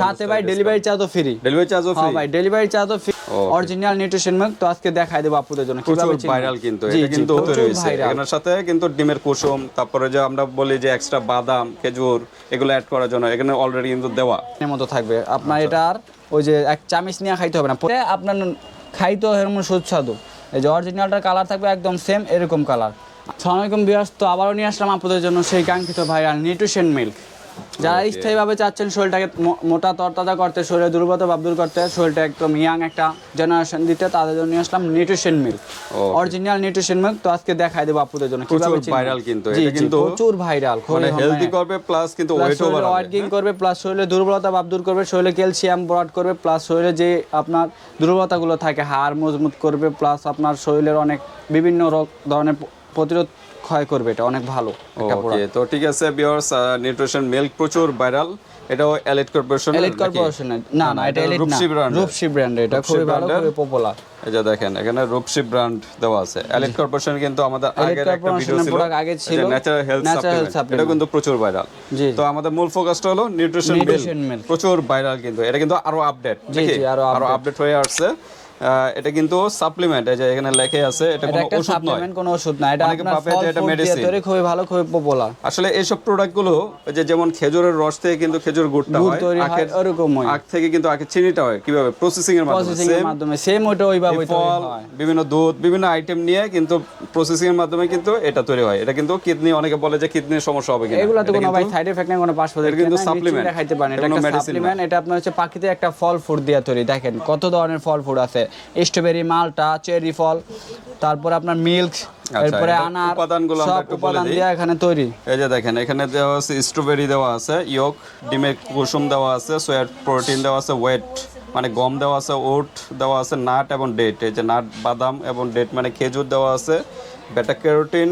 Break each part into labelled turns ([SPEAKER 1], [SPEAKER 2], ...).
[SPEAKER 1] সাথে ভাই ডেলিভারি চার্জও ফ্রি
[SPEAKER 2] ডেলিভারি চার্জও
[SPEAKER 1] হ্যাঁ
[SPEAKER 2] ফ্রি
[SPEAKER 1] ভাই ডেলিভারি চার্জও ফ্রি অরিজিনাল নিউট্রিশন মিল্ক তো আজকে দেখাই দেবো আপুদের জন্য। কীভাবে চিনবেন।
[SPEAKER 2] ভাইরাল কিন্তু এটা কিন্তু
[SPEAKER 1] প্রচুর
[SPEAKER 2] হয়েছে
[SPEAKER 1] viral।
[SPEAKER 2] সাথে কিন্তু ডিমের কুসুম তারপরে যে আমরা বলি যে এক্সট্রা বাদাম খেজুর এগুলো অ্যাড করার জন্য। এখানে অলরেডি কিন্তু দেওয়া।
[SPEAKER 1] এর মতো থাকবে। আপনার
[SPEAKER 2] এটা
[SPEAKER 1] আর ওই যে এক চামিচ নিয়ে খাইতে হবে না। পরে আপনার খাইতে এরকম সুস্বাদু। এই যে অরিজিনালটার কালার থাকবে একদম সেম এরকম কালার সালাম আলাইকুম বিয়াস তো আবারও নিয়ে আসলাম আপনাদের জন্য সেই কাঙ্ক্ষিত ভাইরাল নিউট্রিশন মিল্ক যারা স্থায়ীভাবে চাচ্ছেন শরীরটাকে মোটা তরতাজা করতে শরীরে দুর্বলতা ভাব দূর করতে শরীরটা একদম ইয়াং একটা জেনারেশন দিতে তাদের জন্য নিয়ে আসলাম nutrition milk original nutrition milk তো আজকে দেখাই দেবো আপুদের জন্য। কীভাবে
[SPEAKER 2] viral কিন্তু, এটা কিন্তু
[SPEAKER 1] প্রচুর ভাইরাল
[SPEAKER 2] মানে হেলদি করবে প্লাস কিন্তু ওয়েটও বাড়াবে।
[SPEAKER 1] ওয়েট গেইন করবে প্লাস শরীরে দুর্বলতা ভাব দূর করবে শরীরে ক্যালসিয়াম ব্রড করবে প্লাস শরীরে যে আপনার দুর্বলতাগুলো থাকে হাড় মজবুত করবে প্লাস আপনার শরীরের অনেক বিভিন্ন রোগ ধরনের প্রতিরোধ ক্ষয় করবে এটা অনেক ভালো
[SPEAKER 2] ওকে তো ঠিক আছে বিয়ার্স নিউট্রিশন মিল্ক প্রচুর ভাইরাল এটাও এলিট কর্পোরেশন
[SPEAKER 1] এলিট কর্পোরেশনের না না এটা Elite
[SPEAKER 2] Rupsi brand
[SPEAKER 1] Rupsi brand এটা খুবই ভালো খুবই পপুলার
[SPEAKER 2] এই যে দেখেন এখানে রূপসী ব্র্যান্ড দেওয়া আছে। এলিট কর্পোরেশন কিন্তু আমাদের আগের একটা ভিডিও ছিল।
[SPEAKER 1] আগে ছিল।
[SPEAKER 2] ন্যাচারাল হেলথ সাপ্লিমেন্ট এটা কিন্তু প্রচুর ভাইরাল
[SPEAKER 1] জি।
[SPEAKER 2] তো আমাদের মূল ফোকাসটা হলো নিউট্রিশন মিল্ক প্রচুর ভাইরাল কিন্তু। এটা কিন্তু আরও আপডেট
[SPEAKER 1] আরও
[SPEAKER 2] আপডেট হয়ে আসছে। এটা কিন্তু সাপ্লিমেন্ট এই যে এখানে লেখে আছে এটা কোনো ওষুধ নয়।
[SPEAKER 1] সাপ্লিমেন্ট কোনো ওষুধ না। এটা আপনার
[SPEAKER 2] ভাবে যে এটা
[SPEAKER 1] দিয়ে তৈরি খুবই ভালো খুবই পপুলার
[SPEAKER 2] আসলে এইসব প্রোডাক্টগুলো ওই যে যেমন খেজুরের রস থেকে কিন্তু খেজুর গুড়টা
[SPEAKER 1] গুড়
[SPEAKER 2] হয়
[SPEAKER 1] তৈরি হয়
[SPEAKER 2] আখ থেকে কিন্তু আখের চিনিটা হয় কীভাবে? প্রসেসিং এর মাধ্যমে
[SPEAKER 1] প্রসেসিং এর মাধ্যমে সেম ওইটা ওইভাবে
[SPEAKER 2] এই ফল বিভিন্ন দুধ বিভিন্ন আইটেম নিয়ে কিন্তু প্রসেসিং এর মাধ্যমে কিন্তু এটা তৈরি হয়। এটা কিন্তু কিডনি অনেকে বলে যে কিডনির সমস্যা হবে কিনা।
[SPEAKER 1] এগুলো তো কোনো ভাই সাইড এফেক্ট নেই কোনো পার্শ্ব
[SPEAKER 2] এটা কিন্তু supplement,
[SPEAKER 1] খাইতে পারেন। এটা একটা সাপ্লিমেন্ট এটা আপনার হচ্ছে প্রাকৃতিক একটা ফল ফুড দিয়ে তৈরি। দেখেন কত ধরনের ফল ফুড আছে। স্ট্রবেরি মালটা চেরি ফল তারপর আপনার মিল্ক এরপরে
[SPEAKER 2] এটা
[SPEAKER 1] আনার
[SPEAKER 2] উপাদানগুলো
[SPEAKER 1] সব
[SPEAKER 2] একটু বলে
[SPEAKER 1] উপাদান
[SPEAKER 2] দিই।
[SPEAKER 1] দিয়ে এখানে তৈরি
[SPEAKER 2] এই যে দেখেন এখানে দেওয়া আছে স্ট্রবেরি দেওয়া আছে ইয়ক ডিমের কুসুম দেওয়া আছে সোয়া প্রোটিন দেওয়া আছে ওয়েট মানে গম দেওয়া আছে ওট দেওয়া আছে নাট এবং ডেট এই যে নাট বাদাম এবং ডেট মানে খেজুর দেওয়া আছে বেটা ক্যারোটিন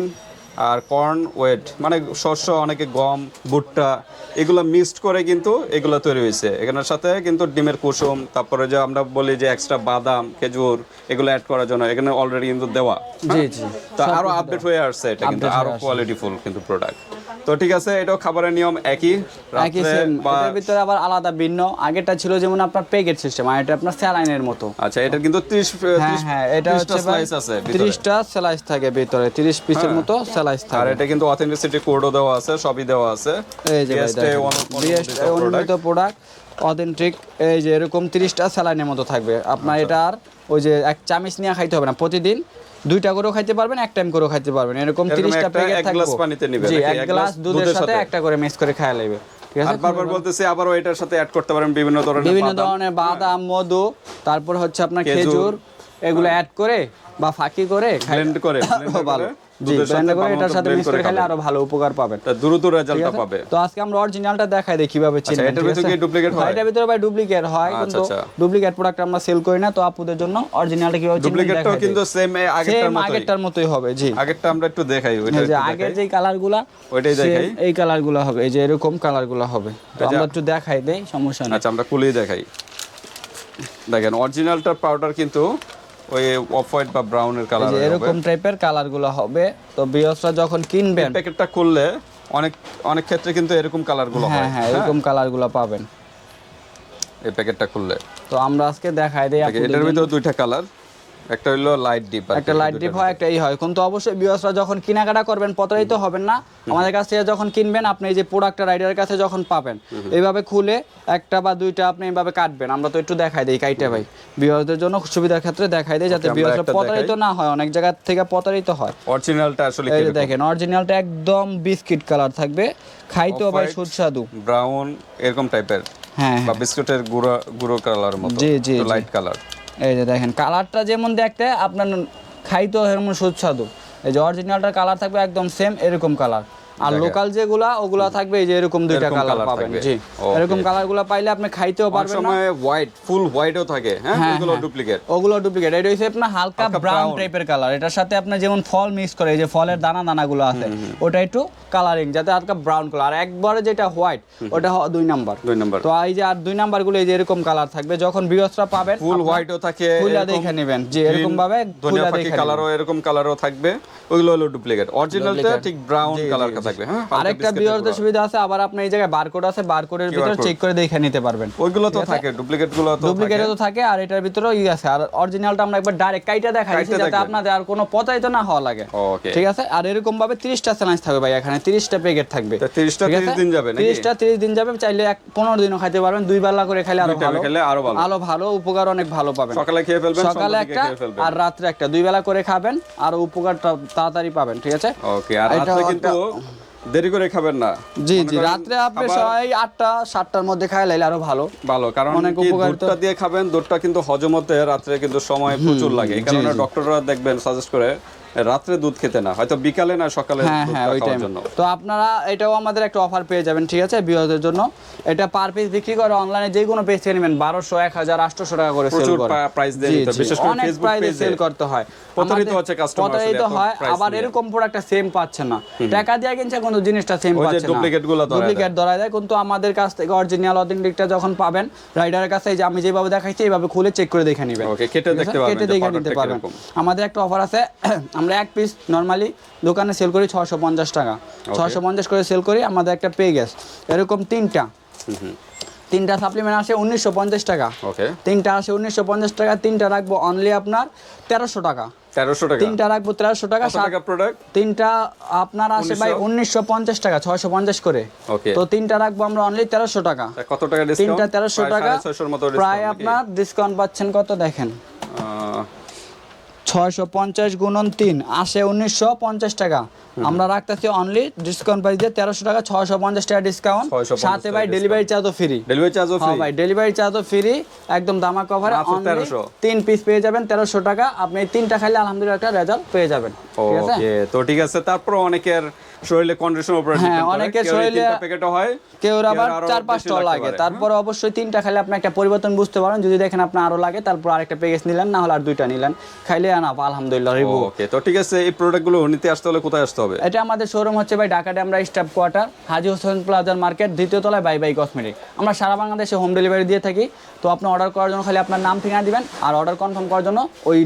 [SPEAKER 2] আর কর্ন ওয়েট মানে শস্য অনেকে গম ভুট্টা এগুলো মিক্সড করে কিন্তু এগুলো তৈরি হয়েছে। এখানের সাথে কিন্তু ডিমের কুসুম তারপরে যে আমরা বলি যে এক্সট্রা বাদাম খেজুর এগুলো অ্যাড করার জন্য এখানে অলরেডি কিন্তু দেওয়া।
[SPEAKER 1] জি জি।
[SPEAKER 2] তো আরও আপডেট হয়ে আসছে এটা কিন্তু
[SPEAKER 1] Update হয়ে আরও
[SPEAKER 2] কোয়ালিটিফুল কিন্তু প্রোডাক্ট তো ঠিক আছে এটাও খাবারের নিয়ম একই।
[SPEAKER 1] একই এটার ভিতরে আবার আলাদা ভিন্ন। আগেটা ছিল যেমন আপনার প্যাকেট সিস্টেম আর এটা আপনার স্যালাইনের মতো।
[SPEAKER 2] আচ্ছা এটা কিন্তু 30
[SPEAKER 1] হ্যাঁ হ্যাঁ এটা হচ্ছে
[SPEAKER 2] স্লাইস আছে ভিতরে।
[SPEAKER 1] তিরিশটা স্লাইস থাকে ভিতরে তিরিশ পিসের মতো
[SPEAKER 2] আর এটা কিন্তু অথেন্টিসিটি কোডও দেওয়া আছে সবই দেওয়া আছে
[SPEAKER 1] এই যে ভাই
[SPEAKER 2] অনুমোদিত
[SPEAKER 1] প্রোডাক্ট অথেন্টিক এই যে এরকম তিরিশটা স্যালাইনের মতো থাকবে আপনার
[SPEAKER 2] আচ্ছা।
[SPEAKER 1] এটার ওই যে এক চামিচ নিয়ে খাইতে হবে না প্রতিদিন দুইটা করেও খাইতে পারবেন এক টাইম করেও খাইতে পারবেন এরকম তিরিশটা
[SPEAKER 2] একটা
[SPEAKER 1] প্যাকেট
[SPEAKER 2] এক
[SPEAKER 1] থাকবে
[SPEAKER 2] গ্লাস পানিতে নিবে
[SPEAKER 1] জি এক গ্লাস দুধের সাথে? একটা করে মিক্স করে খাওয়া লাগবে ঠিক
[SPEAKER 2] বারবার বলতেছি আবারও এটার সাথে অ্যাড করতে পারেন বিভিন্ন ধরনের
[SPEAKER 1] বিভিন্ন। ধরনের বাদাম মধু তারপর হচ্ছে আপনার
[SPEAKER 2] খেজুর।
[SPEAKER 1] এগুলো অ্যাড করে বা ফাঁকি করে ব্লেন্ড করে
[SPEAKER 2] ভালো।
[SPEAKER 1] এটার সাথে মিক্স করে খেলে আরও ভালো উপকার পাবেন
[SPEAKER 2] দ্রুত রেজাল্টটা পাবে।
[SPEAKER 1] তো আজকে আমরা অরিজিনালটা দেখাই দিই কীভাবে চিনবেন
[SPEAKER 2] এটার ভিতরে কি duplicate হয়?
[SPEAKER 1] এটার ভিতরে ভাই ডুপ্লিকেট হয়
[SPEAKER 2] আচ্ছা,
[SPEAKER 1] কিন্তু
[SPEAKER 2] আচ্ছা।
[SPEAKER 1] ডুপ্লিকেট প্রোডাক্ট আমরা সেল করি না তো আপুদের জন্য অরিজিনালটা কীভাবে চিনবেন
[SPEAKER 2] ডুপ্লিকেটটাও কিন্তু সেম আগেরটার মতোই।
[SPEAKER 1] আগেরটার মতোই হবে জি।
[SPEAKER 2] আগেরটা আমরা একটু দেখাই ওইটা
[SPEAKER 1] যে আগের যে কালারগুলা
[SPEAKER 2] ওইটাই দেখাই।
[SPEAKER 1] এই কালারগুলো হবে এই যে এরকম কালারগুলো হবে। তো আমরা একটু দেখাই দেই সমস্যা নেই।
[SPEAKER 2] আচ্ছা আমরা খুলেই দেখাই। দেখেন অরিজিনালটার পাউডার কিন্তু ওই অফ হোয়াইট বা ব্রাউনের কালার
[SPEAKER 1] এরকম টাইপের কালারগুলো হবে তো বিয়সরা যখন কিনবেন
[SPEAKER 2] প্যাকেটটা খুললে অনেক অনেক ক্ষেত্রে কিন্তু এরকম কালারগুলো
[SPEAKER 1] হ্যাঁ
[SPEAKER 2] হয়।
[SPEAKER 1] হ্যাঁ এরকম কালারগুলো পাবেন।
[SPEAKER 2] এই প্যাকেটটা খুললে।
[SPEAKER 1] তো আমরা আজকে দেখাই দেই
[SPEAKER 2] এটার ভিতরে দুইটা কালার একটা হলো লাইট ডিপ
[SPEAKER 1] একটা লাইট ডিপ হয় একটা এই হয়। কিন্তু অবশ্যই বিয়সরা যখন কেনাকাটা করবেন প্রতারিত হবেন না। আমাদের কাছ থেকে যখন কিনবেন আপনি এই যে প্রোডাক্টটা রাইডারের কাছে যখন পাবেন এইভাবে খুলে একটা বা দুইটা আপনি এইভাবে কাটবেন। আমরা তো একটু দেখাই দেই কাইটে ভাই। বিয়সদের জন্য সুবিধার ক্ষেত্রে দেখাই দেই যাতে
[SPEAKER 2] একটা
[SPEAKER 1] প্রতারিত না হয়। অনেক জায়গা থেকে প্রতারিত হয়।
[SPEAKER 2] অরিজিনালটা আসলে
[SPEAKER 1] এই দেখেন অরিজিনালটা একদম বিস্কিট কালার থাকবে। খাইতেও ভাই সুস্বাদু।
[SPEAKER 2] ব্রাউন এরকম টাইপের
[SPEAKER 1] হ্যাঁ
[SPEAKER 2] বা বিস্কুটের গুঁড়ো গুঁড়ো কালার মতো।
[SPEAKER 1] জি, জি।
[SPEAKER 2] লাইট কালার
[SPEAKER 1] এই যে দেখেন কালারটা যেমন দেখতে, আপনার খাইতো এরকম সুস্বাদু। এই যে অরিজিনালটার কালার থাকবে একদম সেম এরকম কালার আর লোকাল যেগুলা ওগুলা থাকবে এই যে এরকম দুইটা কালার পাবেন। জি. এরকম কালারগুলো পাইলে আপনি খাইতেও পারবেন না।
[SPEAKER 2] সময় হোয়াইট ফুল হোয়াইটও থাকে হ্যাঁ?
[SPEAKER 1] হ্যাঁ,
[SPEAKER 2] এগুলো
[SPEAKER 1] হ্যাঁ।
[SPEAKER 2] ডুপ্লিকেট
[SPEAKER 1] ওগুলো ডুপ্লিকেট এটা হচ্ছে আপনার হালকা ব্রাউন টাইপের কালার এটার সাথে আপনার যেমন ফল মিক্স করে এই যে ফলের দানা দানাগুলো আছে ওটা একটু কালারিং যাতে হালকা ব্রাউন কালার আর একবারে যেটা হোয়াইট ওটা দুই নাম্বার
[SPEAKER 2] দুই নাম্বার
[SPEAKER 1] তো এই যে আর দুই নাম্বারগুলো এই যে এরকম কালার থাকবে যখন বিয়সরা পাবেন
[SPEAKER 2] ফুল হোয়াইটও থাকে এরকম
[SPEAKER 1] দেখে নেবেন জি এরকম ভাবে
[SPEAKER 2] ধনিয়া পাখি
[SPEAKER 1] দেখে
[SPEAKER 2] কালারও এরকম কালারও থাকবে ওগুলো হলো ডুপ্লিকেট অরিজিনালটা ঠিক ব্রাউন কালার। থাকবে হ্যাঁ?
[SPEAKER 1] আরেকটা সুবিধা আছে আবার আপনি এই জায়গায় বারকোড আছে বারকোডের ভিতরে। চেক করে দেখে নিতে পারবেন।
[SPEAKER 2] ওইগুলো তো থাকে ডুপ্লিকেটগুলো তো
[SPEAKER 1] ডুপ্লিকেট তো থাকে আর এটার ভিতরেও ই আছে। আর অরিজিনালটা আমরা একবার ডাইরেক্ট কাইটা দেখাই যাতে আপনাদের আর কোনো পতাইতো না হওয়া লাগে।
[SPEAKER 2] ওকে
[SPEAKER 1] ঠিক আছে? আর এরকম ভাবে তিরিশটা চ্যালেঞ্জ থাকবে ভাই এখানে তিরিশটা প্যাকেট থাকবে।
[SPEAKER 2] তা 30টা 30 দিন যাবে নাকি?
[SPEAKER 1] 30টা 30 দিন যাবে চাইলে এক পনেরো দিনও খাইতে পারবেন দুই বেলা করে খাইলে
[SPEAKER 2] আরও
[SPEAKER 1] ভালো।
[SPEAKER 2] খেলে আরও ভালো।
[SPEAKER 1] ভালো উপকার অনেক ভালো পাবেন।
[SPEAKER 2] সকালে খেয়ে ফেলবেন
[SPEAKER 1] সকালে একটা আর রাত্রে একটা দুই বেলা করে খাবেন আর উপকারটা তাড়াতাড়ি পাবেন ঠিক আছে?
[SPEAKER 2] ওকে আর রাত্রে কিন্তু দেরি করে খাবেন না।
[SPEAKER 1] জি জি
[SPEAKER 2] রাতে
[SPEAKER 1] রাত্রে আপনি সবাই আটটা সাতটার মধ্যে খাই লাইলে আরও ভালো।
[SPEAKER 2] ভালো কারণ
[SPEAKER 1] অনেক
[SPEAKER 2] দুধটা দিয়ে খাবেন দুধটা কিন্তু হজম হতে রাত্রে কিন্তু সময় প্রচুর লাগে। এই কারণে ডক্টররা দেখবেন সাজেস্ট করে রাত্রে দুধ খেতে না হয়তো বিকালে না সকালে
[SPEAKER 1] হ্যাঁ হ্যাঁ ওই টাইম
[SPEAKER 2] জন্য।
[SPEAKER 1] তো আপনারা এটাও আমাদের একটা অফার পেয়ে যাবেন ঠিক আছে বিয়ারদের জন্য। এটা পার পিস বিক্রি করে অনলাইনে যে কোনো পেজ থেকে নেবেন বারোশো এক হাজার আটশোশো টাকা করে সেল করে।
[SPEAKER 2] পা- price দিয়ে
[SPEAKER 1] জি,
[SPEAKER 2] নিতে
[SPEAKER 1] জি,
[SPEAKER 2] বিশেষ করে
[SPEAKER 1] অনেক
[SPEAKER 2] Facebook
[SPEAKER 1] প্রাইসে সেল করতে হয়।
[SPEAKER 2] প্রতারিত হচ্ছে আসলে
[SPEAKER 1] প্রতারিত হয় আবার এরকম প্রোডাক্টটা সেম পাচ্ছে না। টাকা দিয়ে কিনছে কিন্তু জিনিসটা সেম পাচ্ছে না।
[SPEAKER 2] duplicate গুলো ধরায়
[SPEAKER 1] ডুপ্লিকেট ধরায় দেয় কিন্তু আমাদের কাছ থেকে অরিজিনাল অথেন্টিকটা যখন পাবেন রাইডারের কাছে এই যে আমি যেভাবে দেখাইছি এইভাবে খুলে চেক করে দেখে নেবেন।
[SPEAKER 2] Okay, কেটে দেখতে পারবেন
[SPEAKER 1] কেটে দেখে নিতে পারবেন। আমাদের একটা অফার আছে আমরা এক পিস নর্মালি দোকানে সেল করি ছশো পঞ্চাশ টাকা। ছশো পঞ্চাশ করে সেল করি আমাদের একটা পে গ্যাস এরকম তিনটা। তিনটা সাপ্লিমেন্ট আসে উনিশশো পঞ্চাশ টাকা।
[SPEAKER 2] ওকে
[SPEAKER 1] তিনটা আসে উনিশশো পঞ্চাশ টাকা তিনটা রাখব অনলি আপনার তেরোশো টাকা।
[SPEAKER 2] তেরোশো টাকা।
[SPEAKER 1] তিনটা রাখব তেরোশো টাকা
[SPEAKER 2] টাকা প্রোডাক্ট
[SPEAKER 1] তিনটা আপনার আসে ভাই উনিশশো? পঞ্চাশ টাকা ছয়শো পঞ্চাশ করে। তো তিনটা রাখব আমরা অনলি তেরোশো টাকা।
[SPEAKER 2] কত টাকা
[SPEAKER 1] তিনটা তেরোশো টাকা। প্রায় আপনার ডিসকাউন্ট পাচ্ছেন কত দেখেন? ছয়শো পঞ্চাশ গুণন তিন আসে উনিশশো পঞ্চাশ টাকা। আমরা রাখতেছি অনলি ডিসকাউন্ট প্রাইস দিয়ে তেরোশো টাকা ছয়শো পঞ্চাশ টাকা ডিসকাউন্ট সাথে ভাই ডেলিভারি চার্জও ফ্রি
[SPEAKER 2] ডেলিভারি চার্জও
[SPEAKER 1] ভাই ডেলিভারি চার্জও ফ্রি একদম দামা কভারে
[SPEAKER 2] 1300
[SPEAKER 1] তিন পিস পেয়ে যাবেন তেরোশো টাকা। আপনি তিনটা খাইলে আলহামদুলিল্লাহ একটা রেজাল্ট পেয়ে যাবেন। ঠিক আছে?
[SPEAKER 2] ওকে তো ঠিক আছে তারপর অনেকের শরীরে কন্ডিশন
[SPEAKER 1] হ্যাঁ, অনেকের
[SPEAKER 2] এই
[SPEAKER 1] শরীরে-
[SPEAKER 2] তিনটা প্যাকেটও হয়
[SPEAKER 1] কেউ আবার চার পাঁচটা লাগে। তারপর অবশ্যই তিনটা খাইলে আপনি একটা পরিবর্তন বুঝতে পারেন। যদি দেখেন আপনার আরও লাগে তারপর আরেকটা প্যাকেজ নিলেন না হলে আর দুইটা নিলেন। খাইলে আলহামদুলিল্লাহ রিভিউ
[SPEAKER 2] ওকে তো ঠিক আছে এই প্রোডাক্টগুলো নিতে আসতে হলে কোথায় আসতে হবে?
[SPEAKER 1] এটা আমাদের শোরুম হচ্ছে ভাই ঢাকাতে আমরা স্টাফ কোয়ার্টার হাজি হোসেন প্লাজার মার্কেট দ্বিতীয় তলায় বাই বাই কসমেটিক। আমরা সারা বাংলাদেশে হোম ডেলিভারি দিয়ে থাকি। তো আপনি অর্ডার করার জন্য খালি আপনার নাম ঠিকানা দিবেন আর অর্ডার কনফার্ম করার জন্য ওই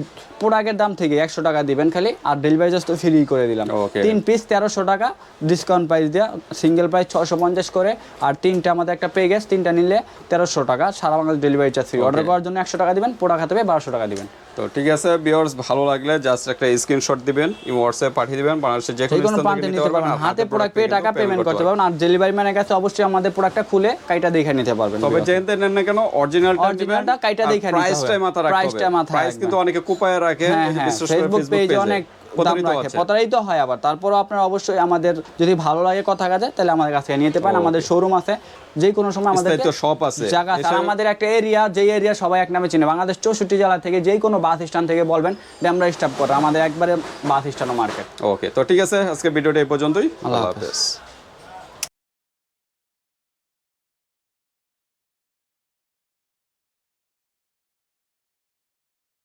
[SPEAKER 1] প্রোডাক্টের দাম থেকে একশো টাকা দিবেন খালি আর ডেলিভারি জাস্ট ফ্রি করে দিলাম। তিন পিস তেরোশো টাকা ডিসকাউন্ট প্রাইস দেওয়া সিঙ্গেল প্রাইস ছশো পঞ্চাশ করে আর তিনটা আমাদের একটা পে গেছে তিনটা নিলে তেরোশো টাকা সারা Bangladesh delivery charge free order করার জন্য একশো টাকা দিবেন প্রোডাক্ট হাতে বারোশো টাকা দিবেন।
[SPEAKER 2] তো ঠিক আছে ভিউয়ার্স ভালো লাগলে জাস্ট একটা স্ক্রিনশট দিবেন ইমো হোয়াটসঅ্যাপ পাঠিয়ে দিবেন বাংলাদেশের যে কোনো
[SPEAKER 1] প্রান্তে
[SPEAKER 2] নিতে পারবেন
[SPEAKER 1] হাতে প্রোডাক্ট পেয়ে টাকা পেমেন্ট করতে পারবেন আর ডেলিভারি ম্যানের কাছে অবশ্যই আমাদের প্রোডাক্টটা খুলে কাইটা দেখে নিতে পারবেন
[SPEAKER 2] তবে যেতে নেন না কেন অরিজিনালটা
[SPEAKER 1] Originalটা কাইটা দেখে নিতে হবে।
[SPEAKER 2] প্রাইসটাই মাথা রাখতে হবে। প্রাইস কিন্তু অনেকে কুপায় রাখে। যে করে
[SPEAKER 1] ফেসবুক পেজে অনেক দাম রাখে। প্রতারিত হয় আবার তারপরও আপনারা অবশ্যই আমাদের যদি ভালো লাগে কথা কাজে তাহলে আমাদের কাছে নিতে পারেন আমাদের শোরুম আছে যে কোনো সময় আমাদের
[SPEAKER 2] স্থায়িত্ব shop আছে।
[SPEAKER 1] জায়গা আছে। আমাদের একটা এরিয়া যেই এরিয়া সবাই এক নামে চিনে বাংলাদেশ চৌষট্টি জেলা থেকে যে কোনো বাস স্ট্যান্ড থেকে বলবেন যে আমরা স্টাফ করি আমাদের একবারে বাস স্ট্যান্ড মার্কেট
[SPEAKER 2] ওকে তো ঠিক আছে আজকে ভিডিওটা এই পর্যন্তই
[SPEAKER 1] আল্লাহ।
[SPEAKER 2] হাফেজ